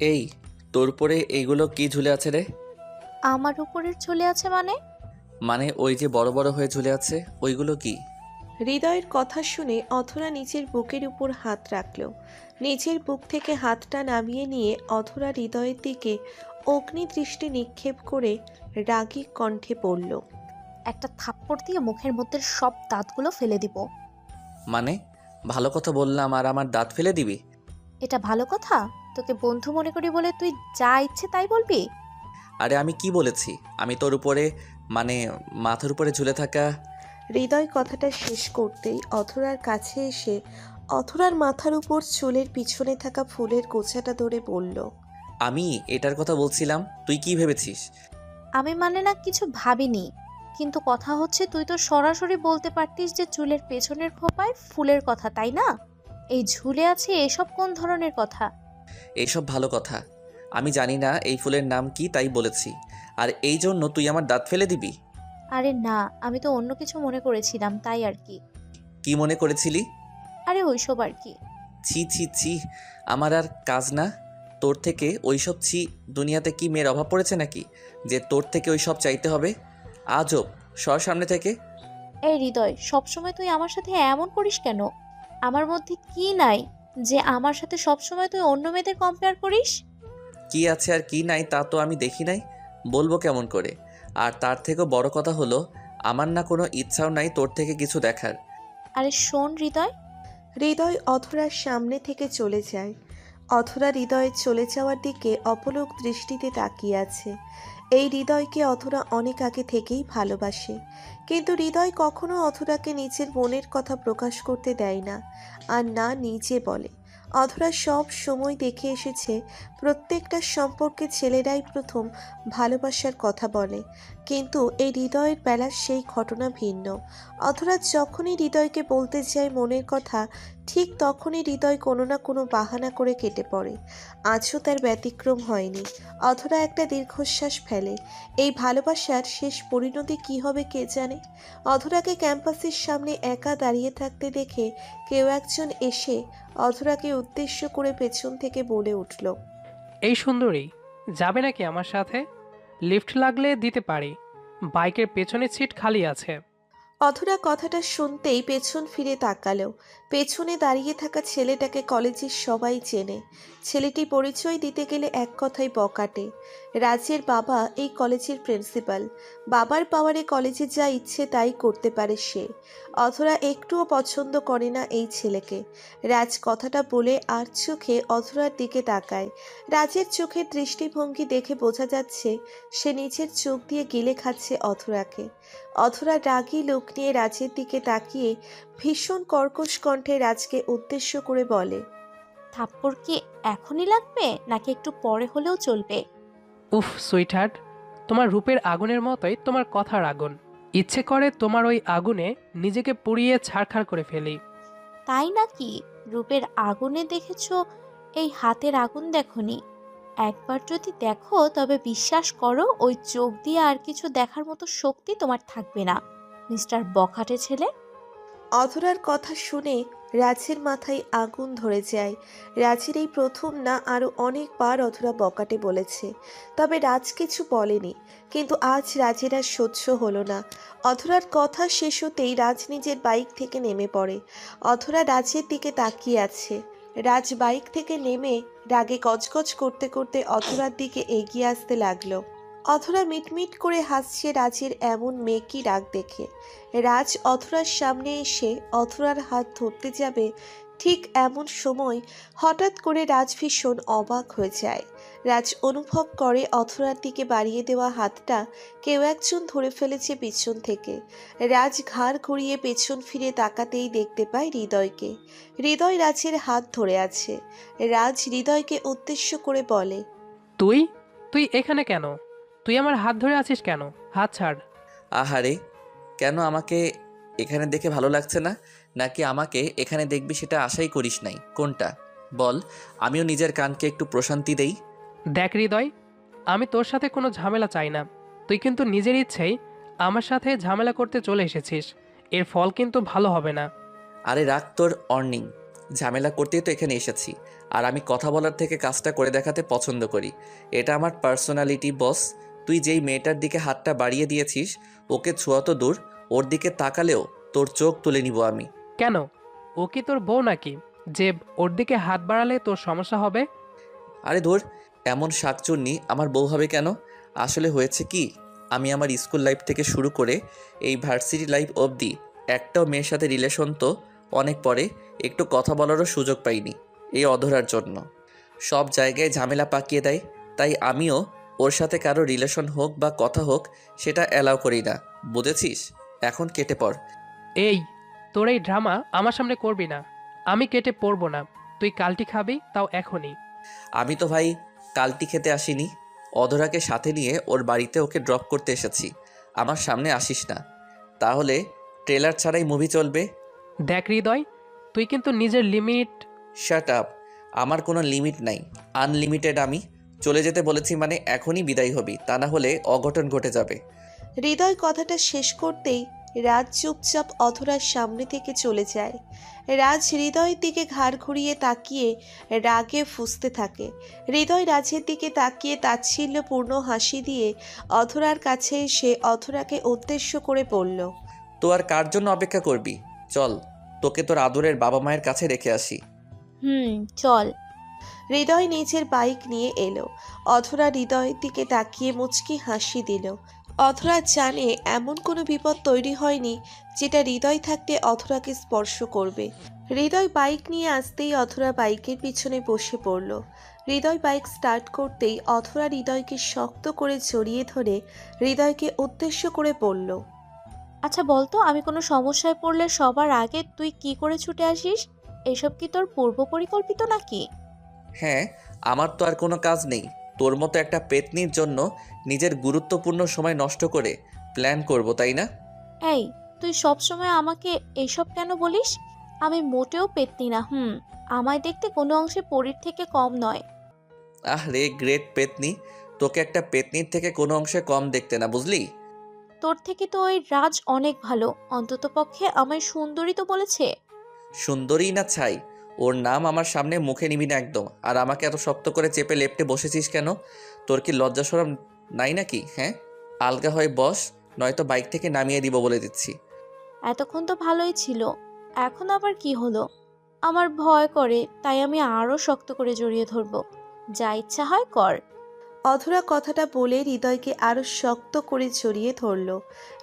এই তোর উপরে এইগুলো কি ঝুলে আছে রে? আমার উপরের চলে আছে মানে? মানে ওই যে বড় বড় হয়ে ঝুলে আছে ওইগুলো কি? হৃদয়ের কথা শুনে অথরা নিচের বুকের উপর হাত রাখল। নিচের বুক থেকে হাতটা নামিয়ে নিয়ে অথরা হৃদয়ের দিকে অগ্নি দৃষ্টি নিক্ষেপ করে রাগী কণ্ঠে পড়ল একটা থাপ্পড় দিয়ে মুখের মধ্যে সব দাঁতগুলো ফেলে দিব। মানে? ভালো কথা বললাম আর আমার দাঁত ফেলে দিবি? এটা ভালো কথা? তোকে বন্ধু মনে করি বলে তুই যা ইচ্ছে তাই বলবি? আরে আমি কি বলেছি? আমি তোর উপরে মানে মাথার উপরে ঝুলে থাকা হৃদয় কথাটা শেষ করতেই অথরার কাছে এসে অথরার মাথার উপর চুলের পিছনে থাকা ফুলের গোছাটা ধরে বলল আমি এটার কথা বলছিলাম তুই কি ভেবেছিস? আমি মানে না কিছু ভাবিনি কিন্তু কথা হচ্ছে তুই তো সরাসরি বলতে পারতিস যে চুলের পেছনের খোপায় ফুলের কথা তাই না? এই ঝুলে আছে এসব কোন ধরনের কথা? এইসব ভালো কথা। আমি জানি না এই ফুলের নাম কি তাই বলেছি। আর এই জন্য তুই আমার দাঁত ফেলে দিবি? আরে না আমি তো অন্য কিছু মনে করেছিলাম তাই আর কি। কি মনে করেছিলি? আরে ওইসব আর কি। ছি ছি ছি আমার আর কাজ না। তোর থেকে ওইসব ছি দুনিয়াতে কি মেয়ের অভাব পড়েছে নাকি? যে তোর থেকে ওইসব চাইতে হবে? আজব সর সামনে থেকে। এই হৃদয় সবসময় তুই আমার সাথে এমন করিস কেন? আমার মধ্যে কি নাই? যে আমার সাথে সবসময় তুই অন্য মেয়েদের কম্পেয়ার করিস? কি আছে আর কি নাই তা তো আমি দেখি নাই। বলব কেমন করে। আর তার থেকেও বড় কথা হলো আমার না কোনো ইচ্ছাও নাই তোর থেকে কিছু দেখার। আরে শোন হৃদয়। হৃদয় অথরার সামনে থেকে চলে যায়। অথরা হৃদয়ে চলে যাওয়ার দিকে অপলোক দৃষ্টিতে তাকিয়ে আছে। এই হৃদয়কে অথরা অনেক আগে থেকেই ভালোবাসে। কিন্তু হৃদয় কখনো অথরাকে নিজের মনের কথা প্রকাশ করতে দেয় না। আর না নিজে বলে। অধরা সব সময় দেখে এসেছে প্রত্যেকটা সম্পর্কে ছেলেরাই প্রথম ভালোবাসার কথা বলে। কিন্তু এই হৃদয়ের বেলার সেই ঘটনা ভিন্ন। অধরা যখনই হৃদয়কে বলতে যায় মনের কথা, ঠিক তখনই হৃদয় কোনো না কোনো বাহানা করে কেটে পড়ে। আজও তার ব্যতিক্রম হয়নি। অধরা একটা দীর্ঘশ্বাস ফেলে। এই ভালোবাসার শেষ পরিণতি কি হবে কে জানে? অধরাকে ক্যাম্পাসের সামনে একা দাঁড়িয়ে থাকতে দেখে কেউ একজন এসে অধরাকে উদ্দেশ্য করে পেছন থেকে বলে উঠল এই সুন্দরী, যাবে নাকি আমার সাথে? লিফট লাগলে দিতে পারি। বাইকের পেছনের সিট খালি আছে। অধরা কথাটা শুনতেই পেছন ফিরে তাকালো। পেছনে দাঁড়িয়ে থাকা ছেলেটাকে কলেজের সবাই চেনে। ছেলেটি পরিচয় দিতে গেলে এক কথাই বকাটে। রাজের বাবা এই কলেজের প্রিন্সিপাল। বাবার পাওয়ারে কলেজে যা ইচ্ছে তাই করতে পারে সে। অধরা একটুও পছন্দ করে না এই ছেলেকে। রাজ কথাটা বলে আর চোখে অধরার দিকে তাকায়। রাজের চোখের দৃষ্টিভঙ্গি দেখে বোঝা যাচ্ছে সে নিজের চোখ দিয়ে গিলে খাচ্ছে অধরাকে। অধরা রাগী লোক নিয়ে রাজের দিকে তাকিয়ে ভীষণ কর্কশ কণ্ঠে রাজকে উদ্দেশ্য করে বলে থাপ্পড় কি এখনই লাগবে নাকি একটু পরে হলেও চলবে? উফ সুইটহার্ট তোমার রূপের আগুনের মতোই তোমার কথার আগুন। ইচ্ছে করে তোমার ওই আগুনে নিজেকে পুড়িয়ে ছাড়খাড় করে ফেলি। তাই নাকি? রূপের আগুনে দেখেছ? এই হাতের আগুন দেখনি। একবার যদি দেখো তবে বিশ্বাস করো ওই চোখ দিয়ে আর কিছু দেখার মতো শক্তি তোমার থাকবে না মিস্টার বখাটে ছেলে। অধরার কথা শুনে রাজের মাথায় আগুন ধরে যায় রাজের এই প্রথম না আরও অনেকবার অধরা বকাটে বলেছে। তবে রাজ কিছু বলেনি, কিন্তু আজ রাজের আর সহ্য হলো না। অধরার কথা শেষ হতেই রাজ নিজের বাইক থেকে নেমে পড়ে। অধরা রাজের দিকে তাকিয়ে আছে। রাজ বাইক থেকে নেমে রাগে গজগজ করতে করতে অধরার দিকে এগিয়ে আসতে লাগল। অধরা মিটমিট করে হাসছে রাজের এমন মেকি রাগ দেখে। রাজ অথরার সামনে এসে অথরার হাত ধরতে যাবে ঠিক এমন সময় হঠাৎ করে রাজ ভীষণ অবাক হয়ে যায়। রাজ অনুভব করে অথরার দিকে বাড়িয়ে দেওয়া হাতটা কেউ একজন ধরে ফেলেছে পিছন থেকে। রাজ ঘাড় ঘুরিয়ে পেছন ফিরে তাকাতেই দেখতে পায় হৃদয়কে। হৃদয় রাজের হাত ধরে আছে। রাজ হৃদয়কে উদ্দেশ্য করে বলে, তুই? তুই এখানে কেন? তুই আমার হাত ধরে আছিস কেন? হাত ছাড়। আহারে কেন আমাকে এখানে দেখে ভালো লাগছে না? নাকি আমাকে এখানে দেখবি সেটা আশাই করিস নাই? কোনটা? বল আমিও নিজের কানকে একটু প্রশান্তি দেই। দেখ হৃদয় আমি তোর সাথে কোনো ঝামেলা চাই না। তুই কিন্তু নিজের ইচ্ছেই আমার সাথে ঝামেলা করতে চলে এসেছিস। এর ফল কিন্তু ভালো হবে না। আরে রাখ তোর অর্নিং। ঝামেলা করতেই তো এখানে এসেছি। আর আমি কথা বলার থেকে কাজটা করে দেখাতে পছন্দ করি। এটা আমার পার্সোনালিটি বস তুই যেই মেয়েটার দিকে হাতটা বাড়িয়ে দিয়েছিস ওকে ছোঁয়া তো দূর ওর দিকে তাকালেও তোর চোখ তুলে নিব আমি। কেন? ও কি তোর বউ নাকি? যে ওর দিকে হাত বাড়ালে তোর সমস্যা হবে? আরে ধর এমন শাকচুন্নি আমার বউ হবে কেন? আসলে হয়েছে কি আমি আমার স্কুল লাইফ থেকে শুরু করে এই ভার্সিটি লাইফ অবধি একটাও মেয়ের সাথে রিলেশন তো অনেক পরে একটু কথা বলারও সুযোগ পাইনি এই অধরার জন্য। সব জায়গায় ঝামেলা পাকিয়ে দেয় তাই আমিও ওর সাথে কারও রিলেশন হোক বা কথা হোক সেটা অ্যালাউ করি না। বুঝেছিস? এখন কেটে পড়। এই তোর এই ড্রামা আমার সামনে করবি না। আমি কেটে পড়ব না। তুই কালটি খাবি তাও এখনই। আমি তো ভাই কালটি খেতে আসিনি। অধরাকে সাথে নিয়ে ওর বাড়িতে ওকে ড্রপ করতে এসেছি। আমার সামনে আসিস না। তাহলে ট্রেলার ছাড়াই মুভি চলবে? দেখ হৃদয় তুই কিন্তু নিজের লিমিট শাট আপ আমার কোনো লিমিট নাই। আনলিমিটেড আমি। চলে যেতে বলেছি মানে এখনই বিদায় হবি তা না হলে অঘটন ঘটে যাবে। হৃদয় কথাটা শেষ করতেই রাজ চুপচাপ অধরার সামনে থেকে চলে যায়। রাজ হৃদয়ের দিকে ঘাড় ঘুরিয়ে তাকিয়ে রাগে ফুঁসতে থাকে। হৃদয় রাজের দিকে তাকিয়ে তাচ্ছিল্যপূর্ণ হাসি দিয়ে অধরার কাছে এসে অধরাকে উদ্দেশ্য করে বলল তো আর কার জন্য অপেক্ষা করবি? চল তোকে তোর আদরের বাবা মায়ের কাছে রেখে আসি। হুম চল। হৃদয় নিজের বাইক নিয়ে এলো। অধরা হৃদয়ের দিকে তাকিয়ে মুচকি হাসি দিল। অধরা জানে এমন কোনো বিপদ তৈরি হয়নি যেটা হৃদয় থাকতে অধরাকে স্পর্শ করবে। হৃদয় বাইক নিয়ে আসতেই অধরা বাইকের পিছনে বসে পড়ল। হৃদয় বাইক স্টার্ট করতেই অধরা হৃদয়কে শক্ত করে জড়িয়ে ধরে হৃদয়কে উদ্দেশ্য করে পড়ল আচ্ছা বলতো আমি কোনো সমস্যায় পড়লে সবার আগে তুই কি করে ছুটে আসিস? এসব কি তোর পূর্ব পরিকল্পিত নাকি? হ্যাঁ আমার তো আর কোনো কাজ নেই। তোর মতো একটা পেতনির জন্য নিজের গুরুত্বপূর্ণ সময় নষ্ট করে প্ল্যান করব তাই না? এই তুই সবসময় আমাকে এইসব কেন বলিস? আমি মোটেও পেতনি না হুম। আমায় দেখতে কোনো অংশে পরীর থেকে কম নয়। আহ রে গ্রেট পেতনি। তোকে একটা পেতনির থেকে কোনো অংশে কম দেখতে না বুঝলি? তোর থেকে তো ওই রাজ অনেক ভালো। অন্তত পক্ষে আমায় সুন্দরী তো বলেছে। সুন্দরী না ছাই ওর নাম আমার সামনে মুখে নিবি না একদম। আর আমাকে এত শক্ত করে চেপে লেপটে বসেছিস কেন? তোর কি লজ্জা সরম নাই নাকি হ্যাঁ? আলগা হয় বস, নয়তো বাইক থেকে নামিয়ে দিব বলে দিচ্ছি। এতক্ষণ তো ভালোই ছিল। এখন আবার কি হলো? আমার ভয় করে, তাই আমি আরও শক্ত করে জড়িয়ে ধরব। যা ইচ্ছা হয় কর। অধরা কথাটা বলে হৃদয়কে আরও শক্ত করে জড়িয়ে ধরল।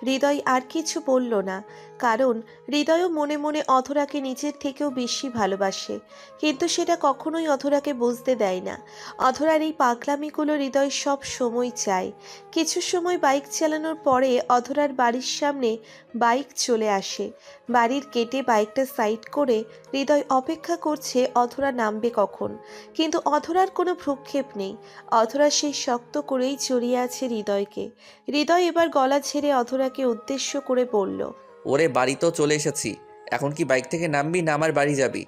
হৃদয় আর কিছু বলল না, কারণ হৃদয়ও মনে মনে অধরাকে নিজের থেকেও বেশি ভালোবাসে, কিন্তু সেটা কখনোই অধরাকে বুঝতে দেয় না। অধরার এই পাগলামিগুলো হৃদয় সব সময় চায়। কিছু সময় বাইক চালানোর পরে অধরার বাড়ির সামনে বাইক চলে আসে। বাড়ির গেটে বাইকটা সাইড করে হৃদয় অপেক্ষা করছে অধরা নামবে কখন। কিন্তু অধরার কোনো ভ্রুক্ষেপ নেই। অধরা সেই শক্ত করেই জড়িয়ে আছে হৃদয়কে। হৃদয় এবার গলা ছেড়ে অধরাকে উদ্দেশ্য করে বলল ওরে বাড়ি তো চলে এসেছি। এখন কি বাইক থেকে নামবি না আমার বাড়ি যাবি?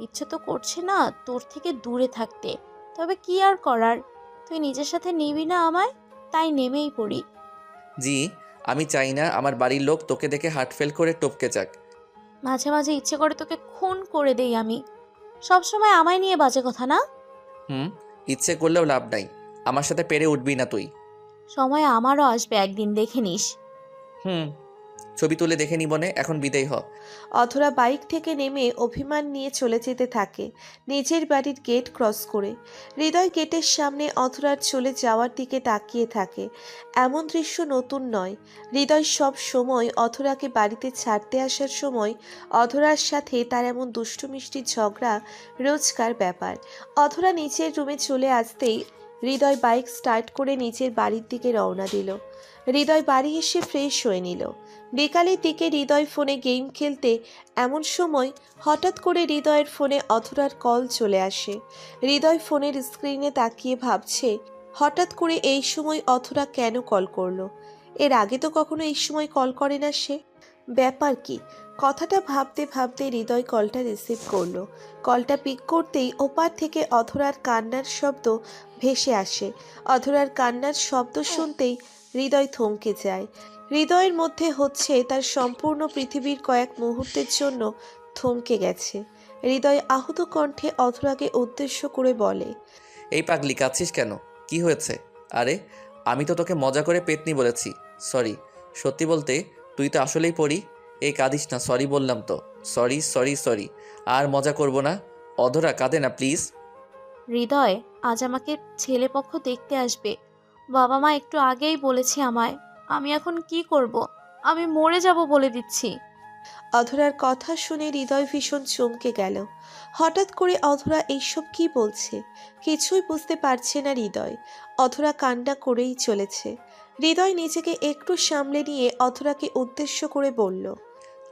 ইচ্ছে তো করছে না তোর থেকে দূরে থাকতে। তবে কি আর করার? তুই নিজের সাথে নিবি না আমায়? তাই নেমেই পড়ি। জি আমি চাই না আমার বাড়ির লোক তোকে দেখে হার্টফেল করে টপকে যাক। মাঝে মাঝে ইচ্ছে করে তোকে খুন করে দেই আমি। সব সময় আমায় নিয়ে বাজে কথা না? হুম ইচ্ছে করলেও লাভ নাই। আমার সাথে পেরে উঠবি না তুই। সময় আমারও আসবে একদিন দেখে নিস। হুম ছবি তুলে দেখে নিবনে এখন বিদায় হ। অধরা বাইক থেকে নেমে অভিমান নিয়ে চলে যেতে থাকে, নিজের বাড়ির গেট ক্রস করে। হৃদয় গেটের সামনে অধরার চলে যাওয়ার দিকে তাকিয়ে থাকে, এমন দৃশ্য নতুন নয়। হৃদয় সব সময় অধরাকে বাড়িতে ছাড়তে আসার সময় অধরার সাথে তার এমন দুষ্টু মিষ্টি ঝগড়া রোজকার ব্যাপার। অধরা নিচের রুমে চলে আসতেই হৃদয় বাইক স্টার্ট করে নিজের বাড়ির দিকে রওনা দিল। হৃদয় বাড়ি এসে ফ্রেশ হয়ে নিল। বিকালের দিকে হৃদয় ফোনে গেম খেলতে এমন সময় হঠাৎ করে হৃদয়ের ফোনে অধরার কল চলে আসে। হৃদয় ফোনের স্ক্রিনে তাকিয়ে ভাবছে, হঠাৎ করে এই সময় অধরা কেন কল করল? এর আগে তো কখনো এই সময় কল করে না সে? ব্যাপার কি? কথাটা ভাবতে ভাবতে হৃদয় কলটা রিসিভ করল। কলটা পিক করতেই ওপার থেকে অধরার কান্নার শব্দ ভেসে আসে। অধরার কান্নার শব্দ শুনতেই হৃদয় থমকে যায়। হৃদয়ের মধ্যে হচ্ছে তার সম্পূর্ণ পৃথিবীর কয়েক মুহূর্তের জন্য থমকে গেছে। হৃদয় আহত কণ্ঠে অধরাকে উদ্দেশ্য করে বলে এই পাগলি কাঁদছিস কেন? কি হয়েছে? আরে আমি তো তোকে মজা করে পেতনি বলেছি। সরি সত্যি বলতে তুই তো আসলেই পড়ি। এই কাঁদিস না সরি বললাম তো। Sorry sorry sorry. আর মজা করব না। অধরা কাঁদে না প্লিজ। হৃদয় আজ আমাকে ছেলেপক্ষ দেখতে আসবে। বাবা মা একটু আগেই বলেছে আমায় আমি এখন কি করব? আমি মরে যাব বলে দিচ্ছি। অধরার কথা শুনে হৃদয় ভীষণ চমকে গেল। হঠাৎ করে অধরা এইসব কি বলছে? কিছুই বুঝতে পারছে না হৃদয়। অধরা কান্না করেই চলেছে। হৃদয় নিজেকে একটু সামলে নিয়ে অধরাকে উদ্দেশ্য করে বলল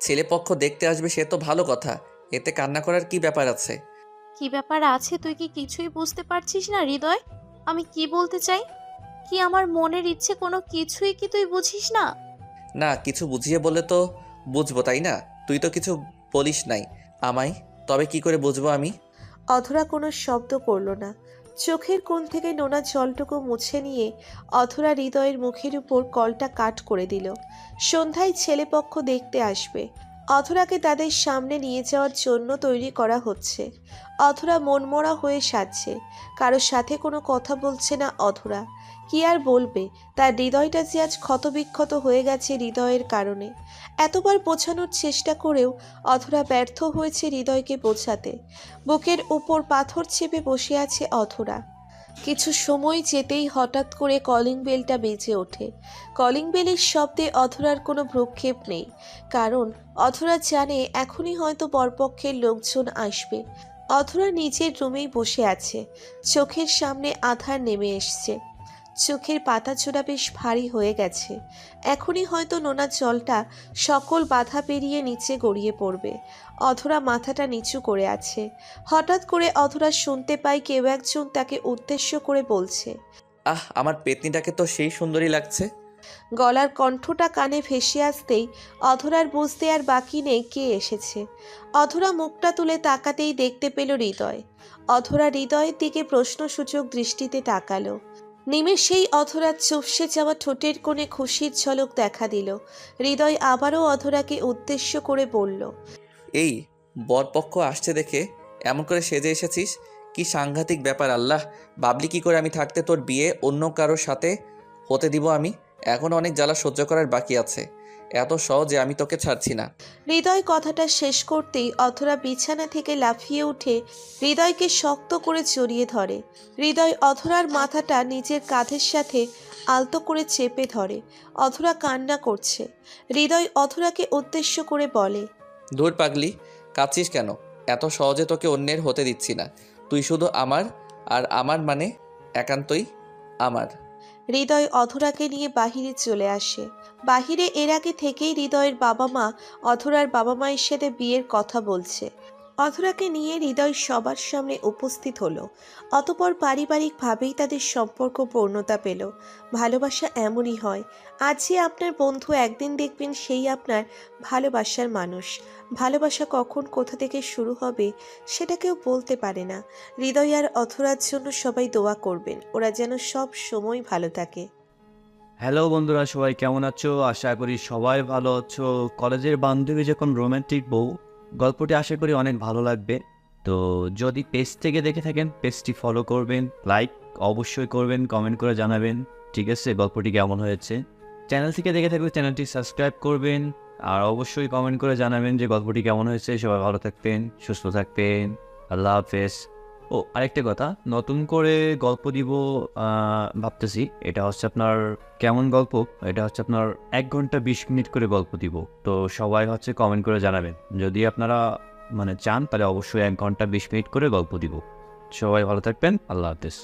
ছেলে পক্ষ দেখতে আসবে সে তো ভালো কথা। এতে কান্না করার কি ব্যাপার আছে? কি ব্যাপার আছে? তুই কি কিছুই বুঝতে পারছিস না হৃদয়? আমি কি বলতে চাই? কি আমার মনের ইচ্ছে কোনো কিছুই কি তুই বুঝিস না? না কিছু বুঝিয়ে বললে তো বুঝব তাই না? তুই তো কিছু বলিস নাই। আমায়? তবে কি করে বুঝব আমি? অধরা কোনো শব্দ করল না। চোখের কোণ থেকে নোনা জলটুকু মুছে নিয়ে অধরা হৃদয়ের মুখের উপর কলটা কাট করে দিল। সন্ধ্যায় ছেলেপক্ষ দেখতে আসবে। অধরাকে তাদের সামনে নিয়ে যাওয়ার জন্য তৈরি করা হচ্ছে। অথরা মনমরা হয়ে সাজছে। কারোর সাথে কোনো কথা বলছে না অথরা। কি আর বলবে? তার হৃদয়টা যে আজ ক্ষতবিক্ষত হয়ে গেছে হৃদয়ের কারণে। এতবার বোঝানোর চেষ্টা করেও অথরা ব্যর্থ হয়েছে হৃদয়কে বোঝাতে। বুকের উপর পাথর চেপে বসে আছে অধরা কিছু সময় যেতেই হঠাৎ করে কলিং বেলটা বেজে ওঠে। কলিং বেলের শব্দে অধরার কোনো ভ্রক্ষেপ নেই, কারণ অধরা জানে এখনই হয়তো বরপক্ষের লোকজন আসবে। অধরা নিজের রুমেই বসে আছে, চোখের সামনে আধার নেমে এসছে। চোখের পাতা পাতাচোরা বেশ ভারী হয়ে গেছে। এখনই হয়তো নোনা জলটা সকল বাধা পেরিয়ে নিচে গড়িয়ে পড়বে। অধরা মাথাটা নিচু করে আছে। হঠাৎ করে অধরা শুনতে পায় কেউ একজন তাকে উদ্দেশ্য করে বলছে আহ আমার পেতনিটাকে তো সেই সুন্দরী লাগছে। গলার কণ্ঠটা কানে ভেসে আসতেই অধরার বুঝতে আর বাকি নেই কে এসেছে। অধরা মুখটা তুলে তাকাতেই দেখতে পেল হৃদয়। অধরা হৃদয়ের দিকে প্রশ্নসূচক দৃষ্টিতে তাকালো। নিমেষেই অধরা চুপসে যাওয়া ঠোঁটের কোণে খুশির ঝলক দেখা দিল। হৃদয় আবারও অধরাকে উদ্দেশ্য করে বলল, এই, বরপক্ষ আসছে দেখে। এমন করে সেজে এসেছিস? কি সাংঘাতিক ব্যাপার, আল্লাহ। বাবলি কি করে আমি থাকতে তোর বিয়ে অন্য কারোর সাথে? হতে দিব আমি। এখন অনেক জ্বালা সহ্য করার বাকি আছে। এত সহজে আমি তোকে ছাড়ছি না। হৃদয় কথাটা শেষ করতেই অথরা বিছানা থেকে লাফিয়ে উঠে হৃদয়কে শক্ত করে জড়িয়ে ধরে। হৃদয় অথরার মাথাটা নিজের কাঁধের সাথে আলতো করে চেপে ধরে। অথরা কান্না করছে। হৃদয় অথরাকে উদ্দেশ্য করে বলে দূর পাগলি কাঁদছিস কেন? এত সহজে তোকে অন্যের হতে দিচ্ছি না। তুই শুধু আমার আর আমার মানে একান্তই আমার। হৃদয় অধরাকে নিয়ে বাহিরে চলে আসে। বাহিরে এর আগে থেকেই হৃদয়ের বাবা মা, অধরার বাবা মায়ের সাথে বিয়ের কথা বলছে। অধরাকে নিয়ে হৃদয় সবার সামনে উপস্থিত হলো। অতপর পারিবারিকভাবেই তাদের সম্পর্ক পূর্ণতা পেল। ভালোবাসা এমনই হয়। আজ যে আপনার বন্ধু একদিন দেখবেন সেই আপনার ভালোবাসার মানুষ। ভালোবাসা কখন কোথা থেকে শুরু হবে সেটা কেউ বলতে পারে না। হৃদয় আর অথরার জন্য সবাই দোয়া করবেন। ওরা যেন সব সময় ভালো থাকে। হ্যালো বন্ধুরা, সবাই কেমন আছো? আশা করি সবাই ভালো আছো। কলেজের বান্ধবী যখন রোম্যান্টিক বউ গল্পটি আশা করি অনেক ভালো লাগবে। তো যদি পেজ থেকে দেখে থাকেন, পেজটি ফলো করবেন লাইক অবশ্যই করবেন কমেন্ট করে জানাবেন, ঠিক আছে? গল্পটি কেমন হয়েছে? চ্যানেল থেকে দেখে থাকলে চ্যানেলটি সাবস্ক্রাইব করবেন, আর অবশ্যই কমেন্ট করে জানাবেন যে গল্পটি কেমন হয়েছে। সবাই ভালো থাকবেন, সুস্থ থাকবেন। আল্লাহ হাফেজ। ও, আরেকটা কথা, নতুন করে গল্প দিব ভাবতেছি, এটা হচ্ছে আপনার কেমন গল্প? এটা হচ্ছে আপনার এক ঘণ্টা বিশ মিনিট করে গল্প দিব, তো সবাই হচ্ছে কমেন্ট করে জানাবেন। যদি আপনারা মানে চান, তাহলে অবশ্যই এক ঘণ্টা বিশ মিনিট করে গল্প দিব। সবাই ভালো থাকবেন, আল্লাহ হাফেজ।